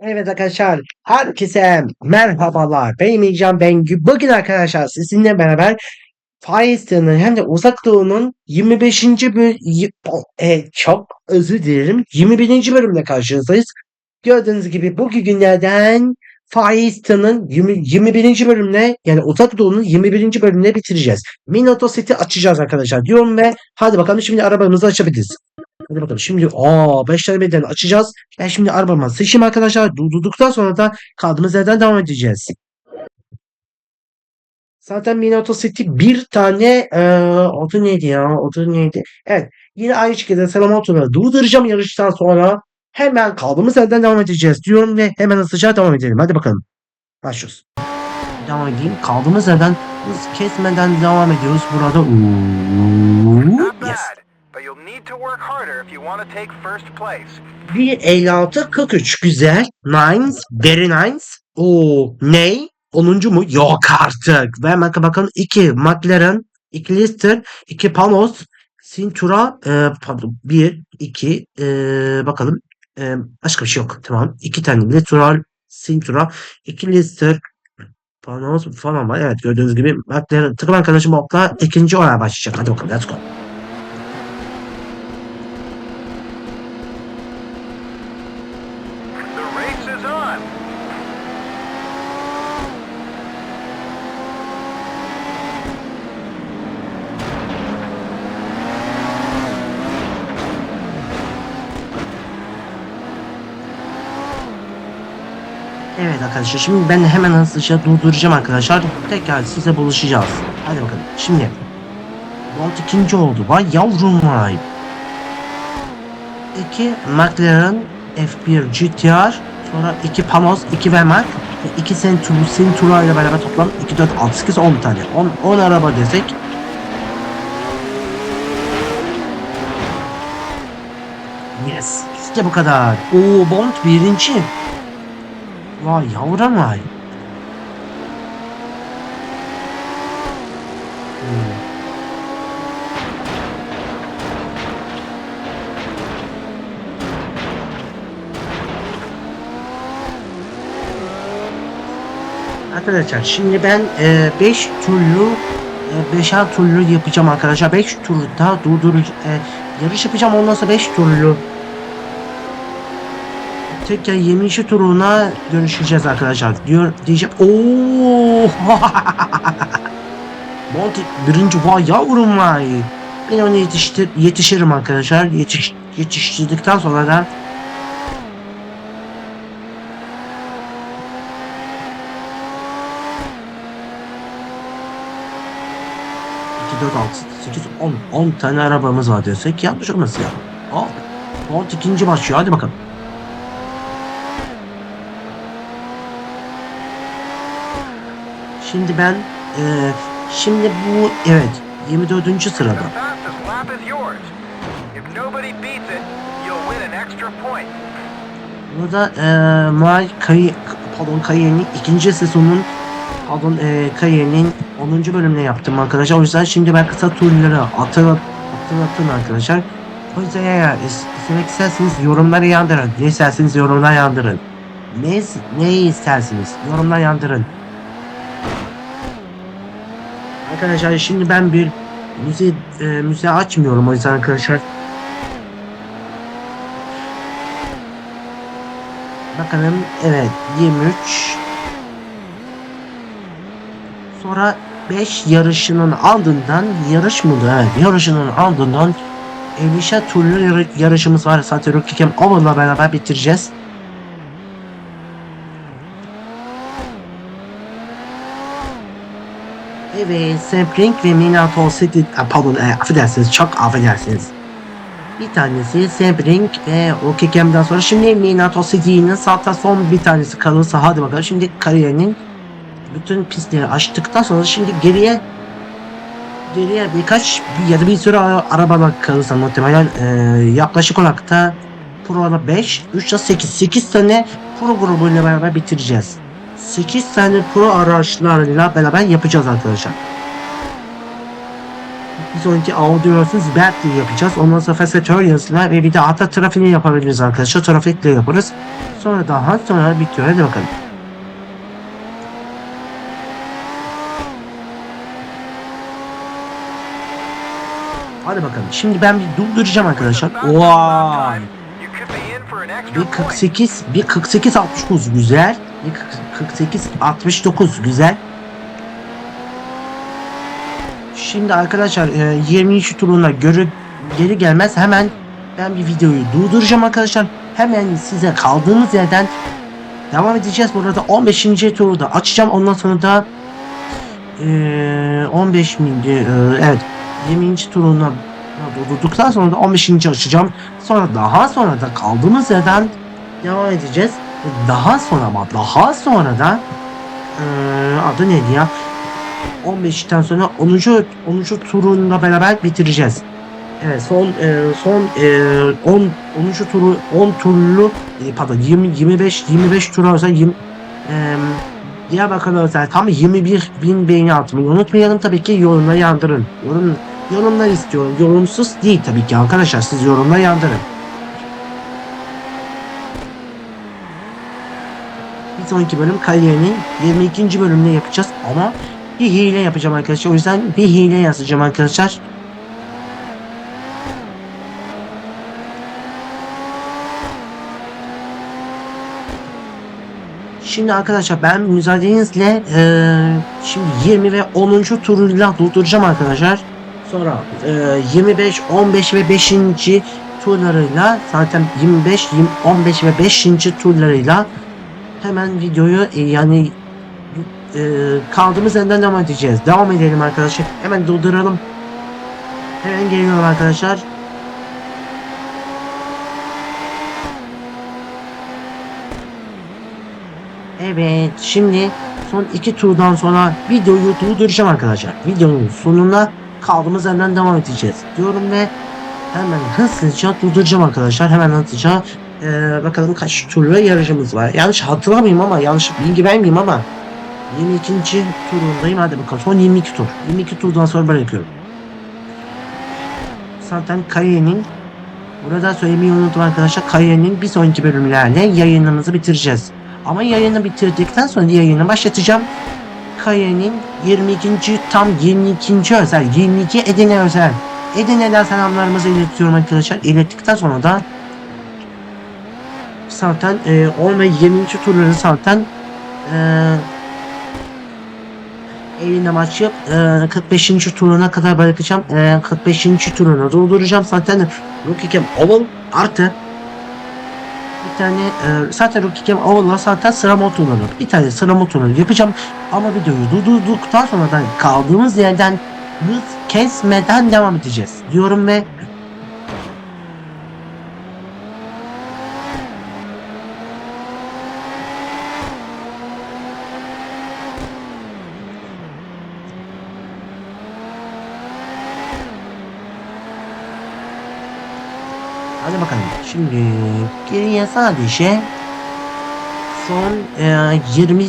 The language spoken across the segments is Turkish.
Evet arkadaşlar, herkese merhabalar. Benim İlcan Bengü. Bugün arkadaşlar sizinle beraber Firestone hem de Uzak Doğu'nun 25. bölüm, e, çok özür dilerim, 21. bölümle karşınızdayız. Gördüğünüz gibi bugün günlerden 20 21. bölümle yani Uzak Doğu'nun 21. bölümüne bitireceğiz. Minato seti açacağız arkadaşlar diyorum ve hadi bakalım şimdi arabamızı açabiliriz. Hadi bakalım şimdi aa 5 tane beden açacağız. Ben şimdi arabama sıçayım arkadaşlar. Durdurduktan sonra da kaldığımız yerden devam edeceğiz. Zaten Minato seti bir tane eee adı neydi ya? Adı neydi? Evet. Yine aynı şekilde Salamoto'ları durduracağım yarıştan sonra. Hemen kaldığımız yerden devam edeceğiz diyorum ve hemen hızlıca devam edelim. Hadi bakalım. Başlıyoruz. Devam edeyim. Kaldığımız yerden hız kesmeden devam ediyoruz burada. Uuu, yes. You'll need to work harder if you want to take first place. 1.56 43 güzel. Nines. Very nice. Oo ney? 10. mu? Yok artık. Ve hemen bakın 2 McLaren, 2 Lister, 2 Panos, Cintura, e, pardon 1, 2 e, bakalım. E, başka bir şey yok. Tamam. 2 tane Litoral, Cintura, 2 Lister, Panos falan var. Evet gördüğünüz gibi McLaren takım arkadaşım Okla ikinci oraya başlayacak. Hadi bakalım let's go. The race is on. Evet arkadaşlar şimdi ben hemen hızlıca durduracağım arkadaşlar. Tekrar size buluşacağız. Hadi bakalım. Şimdi Bolt ikinci oldu. Vay yavrum vay. 2 McLaren F1 GTR sonra 2 Panos 2 Wemark ve 2 Centura, Centura ile beraber toplam 2 4 6 8 10 tane 10, 10 araba desek Yes işte bu kadar. Oo Bond birinci. Vay yavrum vay. Hmm. Arkadaşlar şimdi ben 5 turlu 5'er turlu yapacağım arkadaşlar. 5 turda durdurucu e, yarış yapacağım ondan sonra 5 turlu tekrar 20. turuna görüşeceğiz arkadaşlar. Diyor diyeceğim. Oo! Monty birinci vay yavrum vay. Ben onu yetiştir yetişirim arkadaşlar. Yetiş yetiştirdikten sonra da dört, altı, sekiz, on. On tane arabamız var diyorsak yanlış olmasın ya. Bond ikinci başlıyor. Hadi bakalım. Şimdi ben eee, şimdi bu evet 24. sırada. Burada eee Muay Kayı pardon Kayı'nın ikinci sezonun pardon eee Kayı'nın 10. bölümüne yaptım arkadaşlar. O yüzden şimdi ben kısa turları hatırlat hatırlattım arkadaşlar. O yüzden eğer is- izlemek isterseniz yorumlara yandırın. Ne isterseniz yorumlara yandırın. Ne, ne istersiniz? Yorumlara yandırın. Arkadaşlar şimdi ben bir müze e, müze açmıyorum o yüzden arkadaşlar. Bakalım evet 23 Sonra 5 yarışının ardından yarış mıydı? Evet yarışının ardından Elisha turlu yarı- yarışımız var. Rocky Cam Oval'la beraber bitireceğiz. Evet, Sampling ve Minato City, a, pardon, e, affedersiniz, çok affedersiniz. Bir tanesi Sampling ve Rocky Cam'den sonra şimdi Minato City'nin zaten son bir tanesi kalırsa hadi bakalım. Şimdi kariyerinin bütün pistleri açtıktan sonra şimdi geriye geriye birkaç ya da bir sürü ara- araba kalırsa muhtemelen e, yaklaşık olarak da Pro'da 5, 3 ya 8, 8 tane Pro grubuyla beraber bitireceğiz. 8 tane Pro araçlarıyla beraber yapacağız arkadaşlar. Bir sonraki Audios'uz Berkeley yapacağız. Ondan sonra Fesatöriyas'la ve bir de hatta trafiğini yapabiliriz arkadaşlar. Trafikle yaparız. Sonra daha sonra bitiyor. Hadi bakalım. Hadi bakalım. Şimdi ben bir durduracağım arkadaşlar. Vay. Bir point. 48, bir 48 69 güzel. Bir 48 69 güzel. Şimdi arkadaşlar e, 23 turuna göre geri gelmez hemen ben bir videoyu durduracağım arkadaşlar. Hemen size kaldığımız yerden devam edeceğiz. Burada 15. turu da açacağım. Ondan sonra da e, 15 mi e, evet 20. turuna durdurduktan sonra da 15. açacağım. Sonra daha sonra da kaldığımız yerden devam edeceğiz. Daha sonra ama daha sonra da eee, adı neydi ya? 15'ten sonra 10. 10. turunla beraber bitireceğiz. Evet son eee, son eee, 10 10. turu 10 turlu e, pardon 20 25 25 tura özel 20 eee Diyarbakır özel tam 21 bin beğeni atmayı unutmayalım tabii ki yorumla yandırın. Yorum yorumlar istiyorum. Yorumsuz değil tabii ki arkadaşlar siz yorumla yandırın. Sonraki bölüm kariyerini 22. bölümde yapacağız ama bir hile yapacağım arkadaşlar. O yüzden bir hile yazacağım arkadaşlar. Şimdi arkadaşlar ben müsaadenizle eee, şimdi 20 ve 10. turuyla durduracağım arkadaşlar. Sonra eee, 25, 15 ve 5. turlarıyla zaten 25, 20, 15 ve 5. turlarıyla hemen videoyu e, yani e, kaldığımız yerden devam edeceğiz. Devam edelim arkadaşlar. Hemen durduralım. Hemen geliyorum arkadaşlar. Evet şimdi son iki turdan sonra videoyu durduracağım arkadaşlar. Videonun sonuna kaldığımız yerden devam edeceğiz diyorum ve hemen hızlıca durduracağım arkadaşlar. Hemen hızlıca eee, bakalım kaç turlu yarışımız var. Yanlış hatırlamayayım ama yanlış bilgi vermeyeyim ama 22. turundayım. Hadi bakalım son 22 tur. 22 turdan sonra bırakıyorum. Zaten Kaye'nin Burada söylemeyi unuttum arkadaşlar. Kaye'nin bir sonraki bölümlerle yayınımızı bitireceğiz. Ama yayını bitirdikten sonra yayını başlatacağım. Kaye'nin 22. tam 22. özel 22 Edirne özel. Edirne'den selamlarımızı iletiyorum arkadaşlar. İlettikten sonra da zaten e, 10 ve 20. turları zaten e, eline açıp e, 45. turuna kadar bırakacağım. E, 45. turuna dolduracağım. Zaten Rookie Cam Oval artı bir tane e, zaten Rookie Cam Oval'la zaten sıra motorları bir tane sıra motorları yapacağım. Ama videoyu durdurduktan sonra da kaldığımız yerden hız kesmeden devam edeceğiz diyorum ve Hadi bakalım. Şimdi geriye sadece son e, 20 e,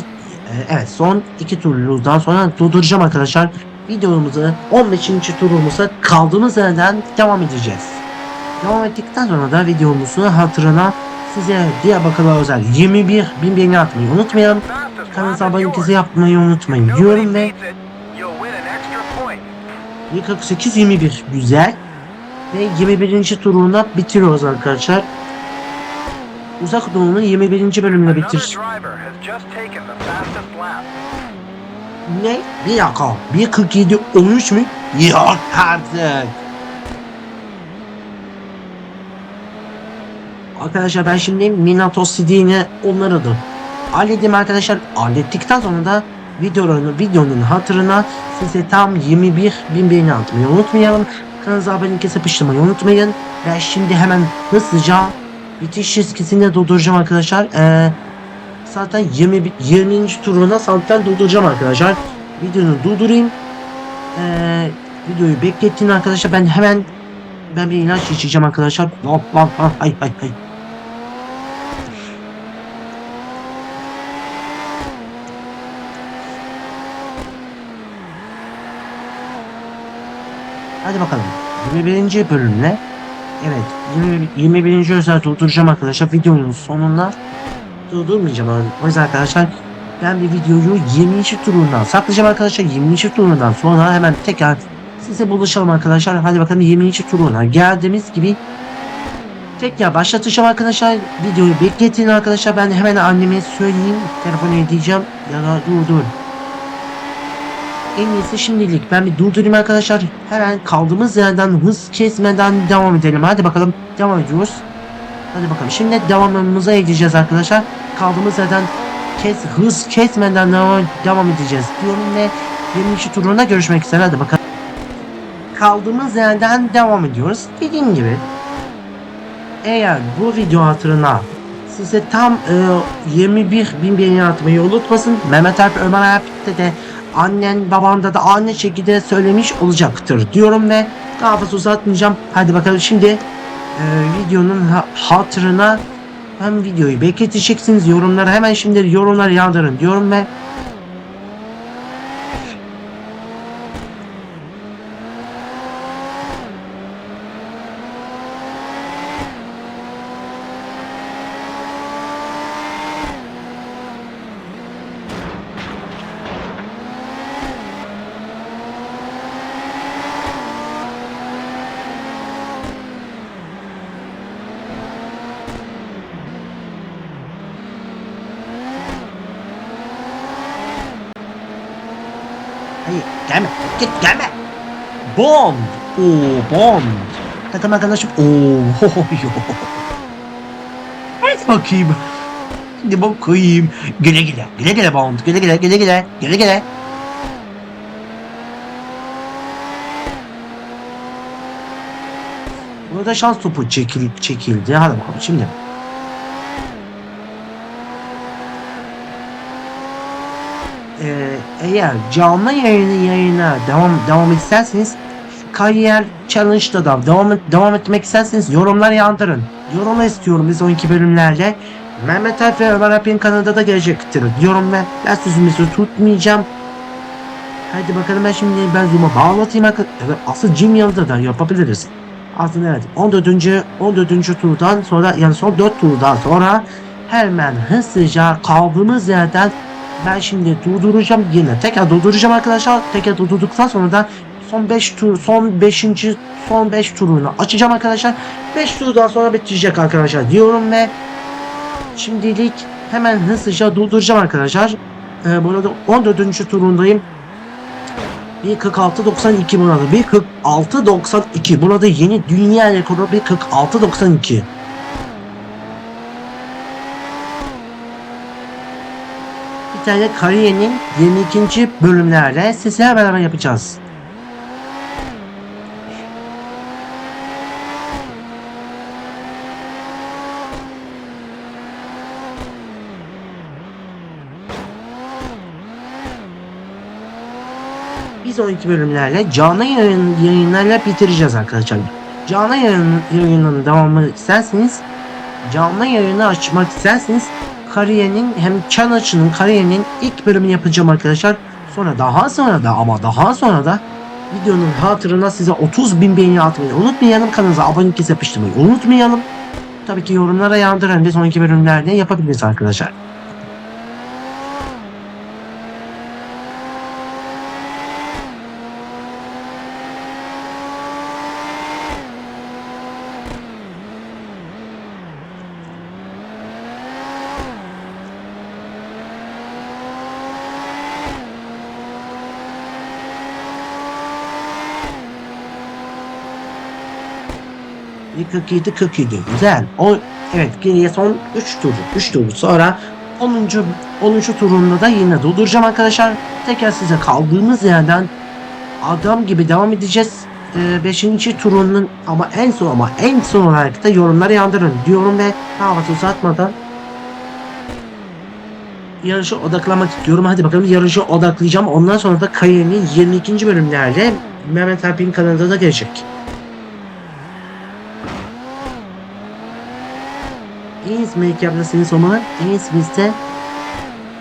evet son iki turdan sonra durduracağım arkadaşlar. Videomuzu 15. turumuza kaldığımız yerden devam edeceğiz. Devam ettikten sonra da videomuzu hatırına size Diyarbakır'a özel 21 bin beğeni atmayı. Fastest Kanalımıza lap is abone yours. yapmayı unutmayın diyorum ve beats it, you'll win an extra point. 48 21 güzel. Ve 21. turunda bitiriyoruz arkadaşlar. Uzak Doğu'nun 21. bölümünü bitir. Ne? Bir dakika. 1.47 13 mü? Yok artık. Arkadaşlar ben şimdi Minato CD'ni onaradım. Halledim arkadaşlar. Hallettikten sonra da videonun, videonun hatırına size tam 21 bin beğeni atmayı unutmayalım. Kanalımıza abone olmayı sıkıştırmayı unutmayın. Ve şimdi hemen hızlıca bitiş çizgisinde dolduracağım arkadaşlar. Ee, zaten 20 20. turuna zaten durduracağım arkadaşlar. Videonu durdurayım. Ee, videoyu beklettin arkadaşlar. Ben hemen ben bir ilaç içeceğim arkadaşlar. Hop hop hop hay hay hay. Hadi bakalım. 21. bölümle Evet 20, 21. özel durduracağım arkadaşlar videonun sonunda durdurmayacağım o yüzden arkadaşlar ben bir videoyu 20. turundan saklayacağım arkadaşlar 20. turundan sonra hemen tekrar size buluşalım arkadaşlar hadi bakalım 20. turuna geldiğimiz gibi tekrar başlatacağım arkadaşlar videoyu bekletin arkadaşlar ben hemen anneme söyleyeyim telefonu edeceğim ya da dur dur en iyisi şimdilik ben bir durdurayım arkadaşlar. Hemen kaldığımız yerden hız kesmeden devam edelim. Hadi bakalım devam ediyoruz. Hadi bakalım şimdi devamımıza edeceğiz arkadaşlar. Kaldığımız yerden kes hız kesmeden devam, devam edeceğiz diyorum ve 20. turunda görüşmek üzere. Hadi bakalım. Kaldığımız yerden devam ediyoruz. Dediğim gibi eğer bu video hatırına size tam e, 21 bin beğeni atmayı unutmasın. Mehmet Alp Ömer Alp'te de annen babanda da aynı şekilde söylemiş olacaktır diyorum ve daha fazla uzatmayacağım. Hadi bakalım şimdi e, videonun ha- hatırına hem videoyu bekleteceksiniz yorumlara hemen şimdi yorumları yağdırın diyorum ve Hayır gelme git gelme. Bond. Oo Bond. Takım arkadaşım. Oo. Hadi bakayım. Hadi bakayım. Güle güle. Güle güle Bond. Güle güle. Güle güle. Güle güle. Burada şans topu çekil, çekildi. Hadi bakalım şimdi. Ee, eğer canlı yayını yayına devam devam isterseniz kariyer challenge'da da devam, devam etmek isterseniz yorumlar yağdırın. Yorumlar istiyorum biz 12 bölümlerle. Mehmet Alp ve Ömer Alp'in kanalında da gelecektir. Yorum ve ben sözümüzü tutmayacağım. Hadi bakalım ben şimdi ben Zoom'a bağlatayım. Evet, Aslında Gmail'da da yapabiliriz. Aslında evet 14. 14. turdan sonra yani son 4 turdan sonra hemen hızlıca kaldığımız yerden ben şimdi durduracağım yine tekrar durduracağım arkadaşlar tekrar durdurduktan sonra da son 5 tur son 5. son 5 turunu açacağım arkadaşlar 5 turdan sonra bitecek arkadaşlar diyorum ve şimdilik hemen hızlıca durduracağım arkadaşlar ee, burada 14. turundayım 1.46.92 burada 1.46.92 burada yeni dünya rekoru 1.46.92 tane kariyerin 22. bölümlerle sizlerle beraber yapacağız. Biz 12 bölümlerle canlı yayın, yayınlarla bitireceğiz arkadaşlar. Canlı yayın, yayının devamı isterseniz canlı yayını açmak isterseniz kariyerin hem Çanaçı'nın kariyerin ilk bölümünü yapacağım arkadaşlar. Sonra daha sonra da ama daha sonra da videonun hatırına size 30 bin beğeni atmayı unutmayalım. Kanalımıza abonelik yapıştırmayı unutmayalım. Tabii ki yorumlara yağdıran ve sonraki bölümlerde yapabiliriz arkadaşlar. 47 47 güzel. O evet geriye son 3 tur. 3 tur sonra 10. 10. turunda da yine durduracağım arkadaşlar. Tekrar size kaldığımız yerden adam gibi devam edeceğiz. 5. turunun ama en son ama en son olarak da yorumları yandırın diyorum ve fazla uzatmadan yarışa odaklamak istiyorum. Hadi bakalım yarışa odaklayacağım. Ondan sonra da Kaye'nin 22. bölümlerde Mehmet Alp'in kanalında da gelecek. İyiyiz make yapıyorsunuz umarım. İyiyiz biz de.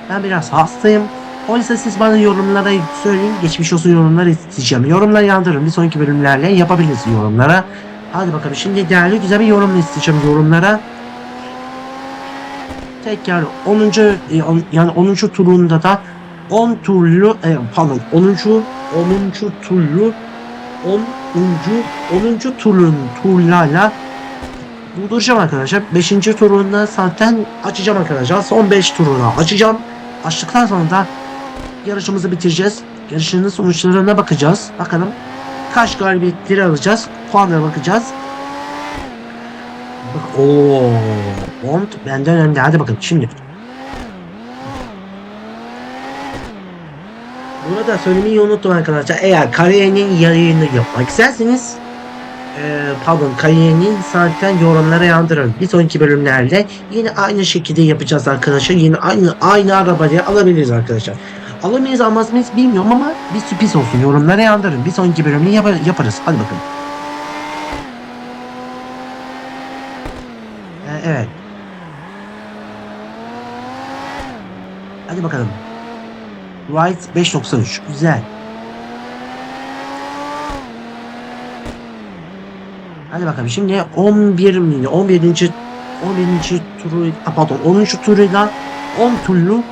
Ben biraz hastayım. O yüzden siz bana yorumlara söyleyin. Geçmiş olsun yorumları isteyeceğim. Yorumları yandırın. Bir sonraki bölümlerle yapabiliriz yorumlara. Hadi bakalım. Şimdi değerli güzel bir yorum isteyeceğim yorumlara. Tekrar 10. e, on- yani 10. turunda da 10 turlu e, pardon 10. 10. turlu 10. 10. turun turlarla bulduracağım arkadaşlar. 5. turunda zaten açacağım arkadaşlar. Son 5 turunu açacağım. Açtıktan sonra da yarışımızı bitireceğiz. Yarışının sonuçlarına bakacağız. Bakalım kaç galibiyetleri alacağız. Puanlara bakacağız. Bak ooo Bond benden önde. Hadi bakalım şimdi. Burada söylemeyi unuttum arkadaşlar. Eğer kariyerin yayını yapmak isterseniz eee, pardon kariyerin zaten yorumlara yandırın. Bir sonraki bölümlerde yine aynı şekilde yapacağız arkadaşlar. Yine aynı aynı arabayı alabiliriz arkadaşlar. Alamayız almaz mıyız bilmiyorum ama bir sürpriz olsun. Yorumlara yandırın. Bir sonraki bölümünü yapa- yaparız. Hadi bakalım. Ee, evet. Hadi bakalım. White 5.93. Güzel. Hadi bakalım. Şimdi 11 mi? 11. 11. turu pardon 10. turuyla 10 turlu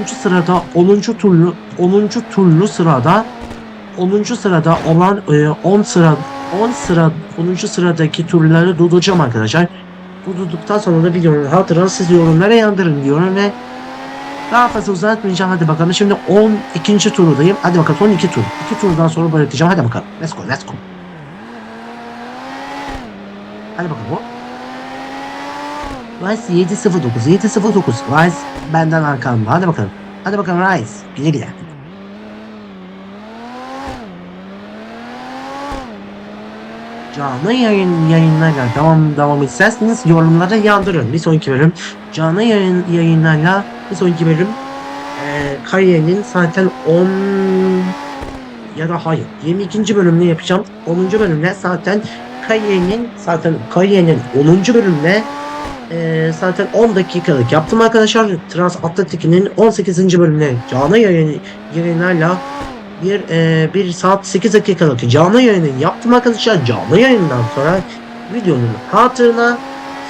10. sırada 10. turlu 10. turlu sırada 10. sırada olan e, 10 sıra 10 sıra 10. sıradaki turları durduracağım arkadaşlar. Durdurduktan sonra da videonun hatırına siz yorumlara yandırın diyorum ve daha fazla uzatmayacağım hadi bakalım. Şimdi 12. turudayım. Hadi bakalım son 2 tur. 2 turdan sonra bırakacağım. Hadi bakalım. Let's go let's go. Hadi bakalım bu. Rice 709 709 Rice benden arkamda. Hadi bakalım. Hadi bakalım Rice. Güle güle. Canlı yayın yayınlarla devam devam isterseniz yorumlara yandırın. Bir sonraki bölüm canlı yayın yayınlarla bir sonraki bölüm eee kariyerin zaten 10 ya da hayır 22. bölümünü yapacağım. 10. bölümde zaten kariyerin zaten kariyerin 10. bölümde eee, zaten 10 dakikalık yaptım arkadaşlar. Transatlantik'in 18. bölümüne canlı yayın yayınlarla bir eee 1 saat 8 dakikalık canlı yayını yaptım arkadaşlar. Canlı yayından sonra videonun hatırına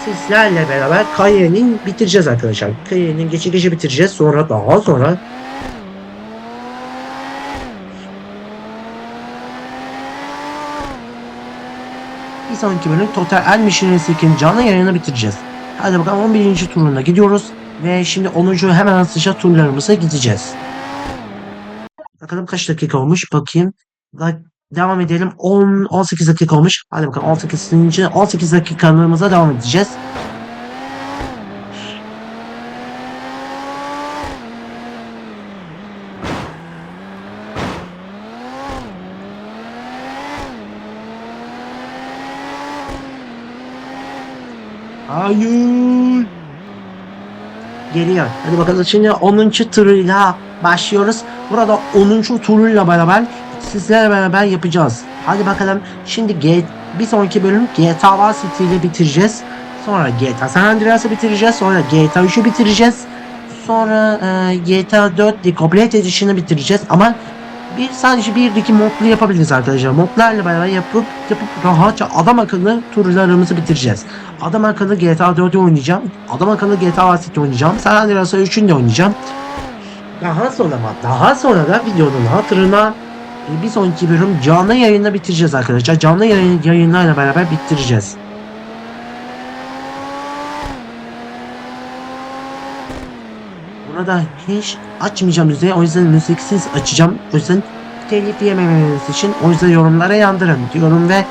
sizlerle beraber kariyerin bitireceğiz arkadaşlar. Kariyerin geçi geçi bitireceğiz. Sonra daha sonra bir sonraki bölüm Total El Mission Race'in canlı yayını bitireceğiz. Hadi bakalım 11. turuna gidiyoruz. Ve şimdi 10. hemen hızlıca turlarımıza gideceğiz. Bakalım kaç dakika olmuş bakayım. Devam edelim. 10 18 dakika olmuş. Hadi bakalım 18. 18 dakikalarımıza devam edeceğiz. Hayır. Geliyor. Hadi bakalım şimdi 10. turuyla başlıyoruz. Burada 10. turuyla beraber sizlerle beraber yapacağız. Hadi bakalım. Şimdi G bir sonraki bölüm GTA Vice City ile bitireceğiz. Sonra GTA San Andreas'ı bitireceğiz. Sonra GTA 3'ü bitireceğiz. Sonra e, GTA 4 The Complete Edition'ı bitireceğiz. Ama bir sadece bir iki modlu yapabiliriz arkadaşlar. Modlarla beraber yapıp yapıp rahatça adam akıllı turlarımızı bitireceğiz. Adam akıllı GTA 4'ü oynayacağım. Adam akıllı GTA City oynayacağım. San Andreas 3'ünü de oynayacağım. Daha sonra ama daha sonra da videonun hatırına bir sonraki bölüm canlı yayında bitireceğiz arkadaşlar. Canlı yayın, yayınlarla beraber bitireceğiz. Burada hiç açmayacağım müziği. O yüzden müziksiz açacağım. O yüzden telif yememeniz için o yüzden yorumlara yandırın diyorum ve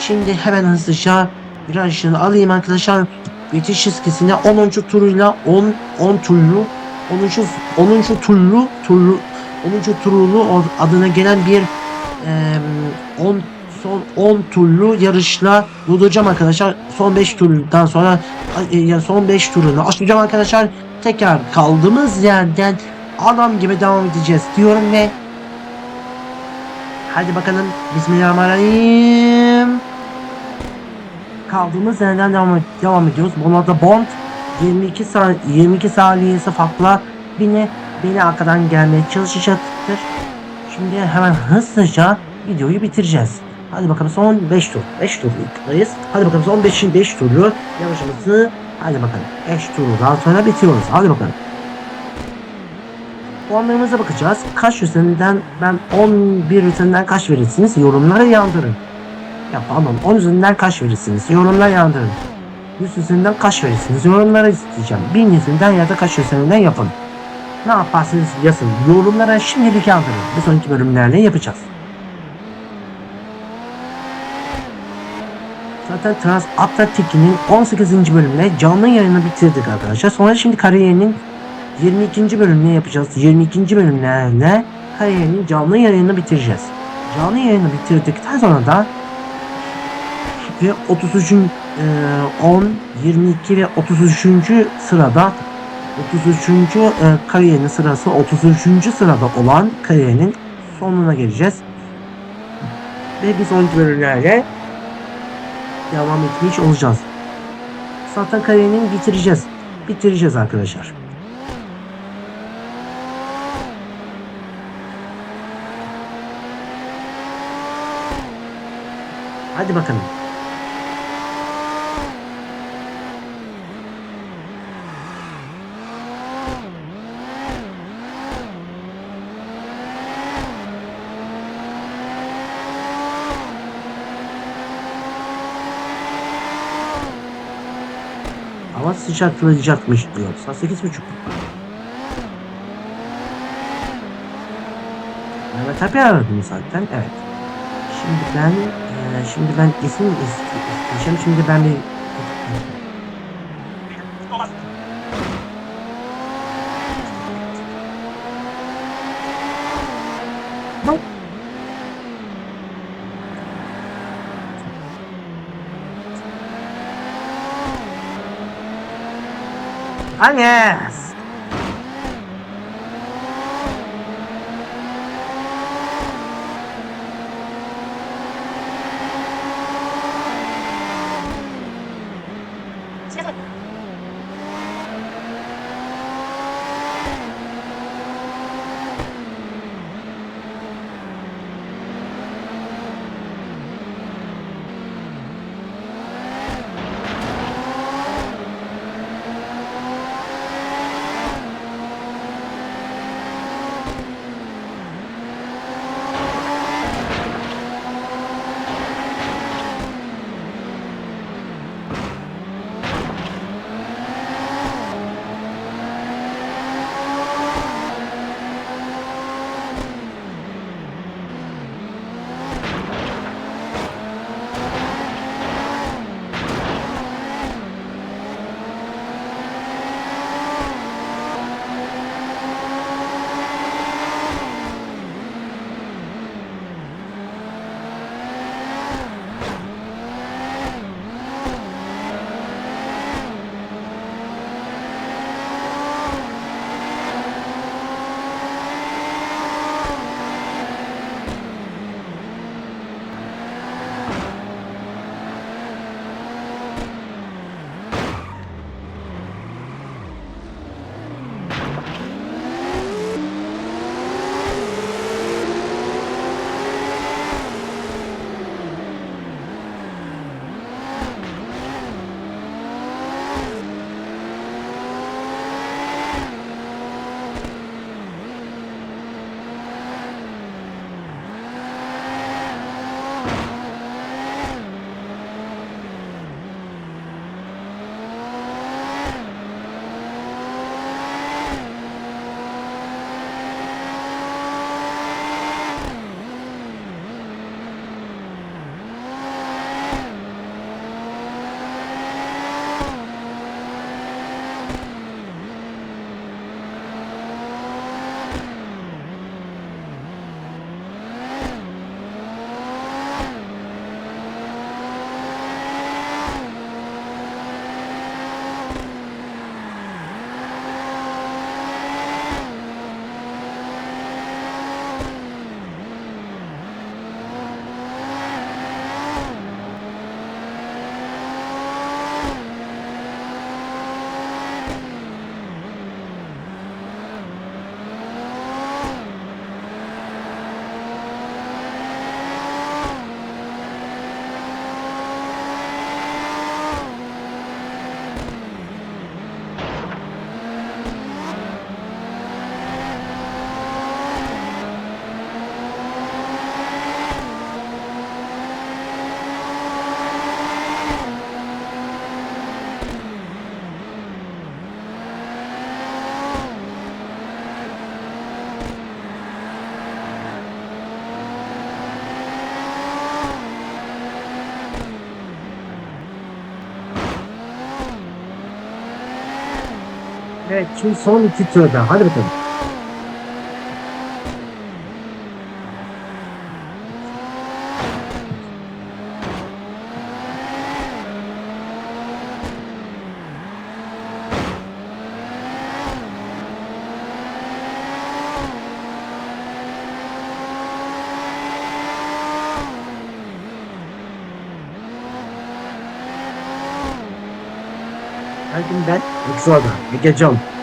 şimdi hemen hızlıca virajını alayım arkadaşlar. Bitiş çizgisine 10. turuyla 10 10 turlu 10. 10. turlu turlu 10. turlu adına gelen bir eee, 10 son 10 turlu yarışla durduracağım arkadaşlar. Son 5 turdan sonra e, yani son 5 turunu açacağım arkadaşlar. Tekrar kaldığımız yerden adam gibi devam edeceğiz diyorum ve hadi bakalım Bismillahirrahmanirrahim. Kaldığımız yerden devam, devam ediyoruz. Buna da Bond 22 saniye 22 saniyesi farkla yine beni arkadan gelmeye çalışacaktır. Şimdi hemen hızlıca videoyu bitireceğiz. Hadi bakalım son 5 tur. 5 turdayız. Hadi bakalım son 5. 5 turu yarışımızı hadi bakalım 5 turdan sonra bitiriyoruz. Hadi bakalım. Puanlarımıza bakacağız. Kaç üzerinden ben 11 üzerinden kaç verirsiniz? Yorumlara yandırın. Ya pardon 10 üzerinden kaç verirsiniz? Yorumlara yandırın. 100 üzerinden kaç verirsiniz? Yorumlara isteyeceğim. 1000 üzerinden ya da kaç üzerinden yapın. Ne yaparsınız yazın. Yorumlara şimdilik yandırın. Bir sonraki bölümlerde yapacağız. Zaten Transatlantik'in 18. bölümüne canlı yayını bitirdik arkadaşlar. Sonra şimdi kariyerinin 22. bölümünü yapacağız. 22. bölümlerine kariyerinin canlı yayını bitireceğiz. Canlı yayını bitirdikten sonra da ve 33. e, 10, 22 ve 33. sırada 33. e, kariyerin sırası 33. sırada olan kariyerin sonuna geleceğiz. Ve bir sonraki bölümlerle devam etmiş olacağız. Zaten kariyerini bitireceğiz. Bitireceğiz arkadaşlar. Hadi bakalım. Hava sıcaklayacakmış diyor. Saat sekiz buçuk. Mehmet abi aradım zaten. Evet. Şimdi ben eee, şimdi ben isim iste- isteyeceğim. Şimdi ben bir 安妮。Evet şimdi son iki turda. Hadi bakalım. Ben eksi orada.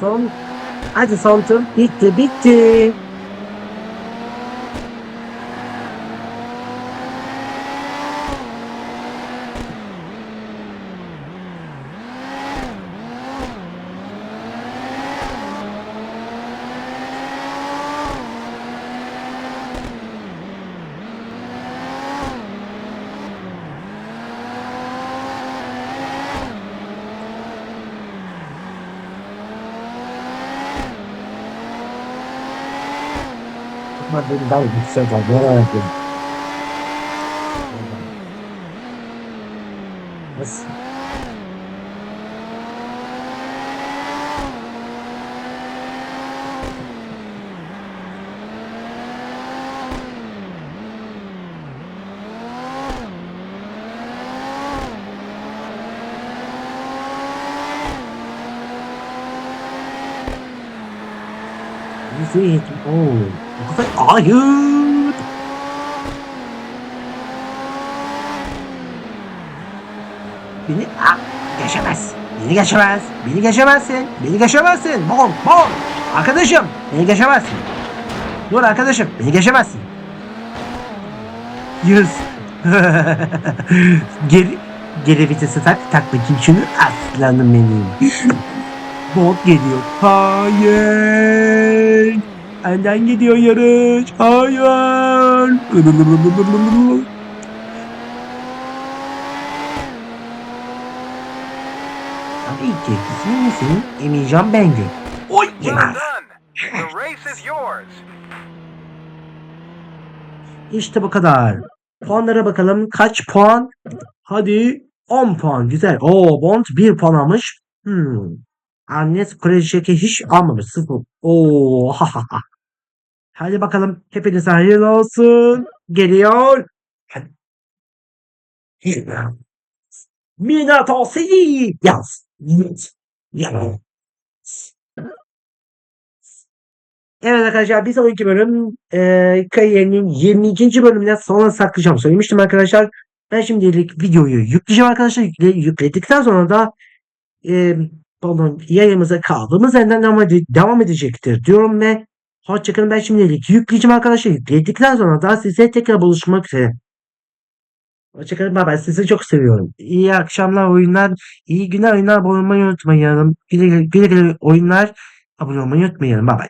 Son. Hadi son tur. Bitti bitti. Hadi ben yüksek al. Merak Nasıl? Güzel. Hayır. Beni ah, geçemez. Beni geçemez. Beni geçemezsin. Beni geçemezsin. Bom bom. Arkadaşım beni geçemezsin. Dur arkadaşım beni geçemezsin. Yes. geri geri vitesi tak tak bakayım şunu aslanım benim. Bot geliyor. Hayır. Önden gidiyor yarış. Hayır. Tabii ki senin senin emeceğim ben gün. Oy Well done. The race is yours. İşte bu kadar. Puanlara bakalım. Kaç puan? Hadi 10 puan. Güzel. Oo Bond 1 puan almış. Hmm. Agnes Kraliçeki hiç almamış. Sıfır. Oo ha ha ha. Hadi bakalım. Hepinize hayırlı olsun. Geliyor. Hadi. Minato seni yaz. Evet arkadaşlar bir sonraki bölüm e, kariyerinin 22. bölümüne sonra saklayacağım. Söylemiştim arkadaşlar. Ben şimdilik videoyu yükleyeceğim arkadaşlar. Yükle, yükledikten sonra da e, pardon, yayımıza kaldığımız yerden devam edecektir diyorum ve hoşçakalın ben şimdilik yükleyeceğim arkadaşlar. Yükledikten sonra da size tekrar buluşmak üzere. Hoşçakalın bay. Sizi çok seviyorum. İyi akşamlar oyunlar. iyi günler oyunlar. Abone olmayı unutmayalım. Güle güle, güle güle oyunlar. Abone olmayı unutmayalım. Bay bay.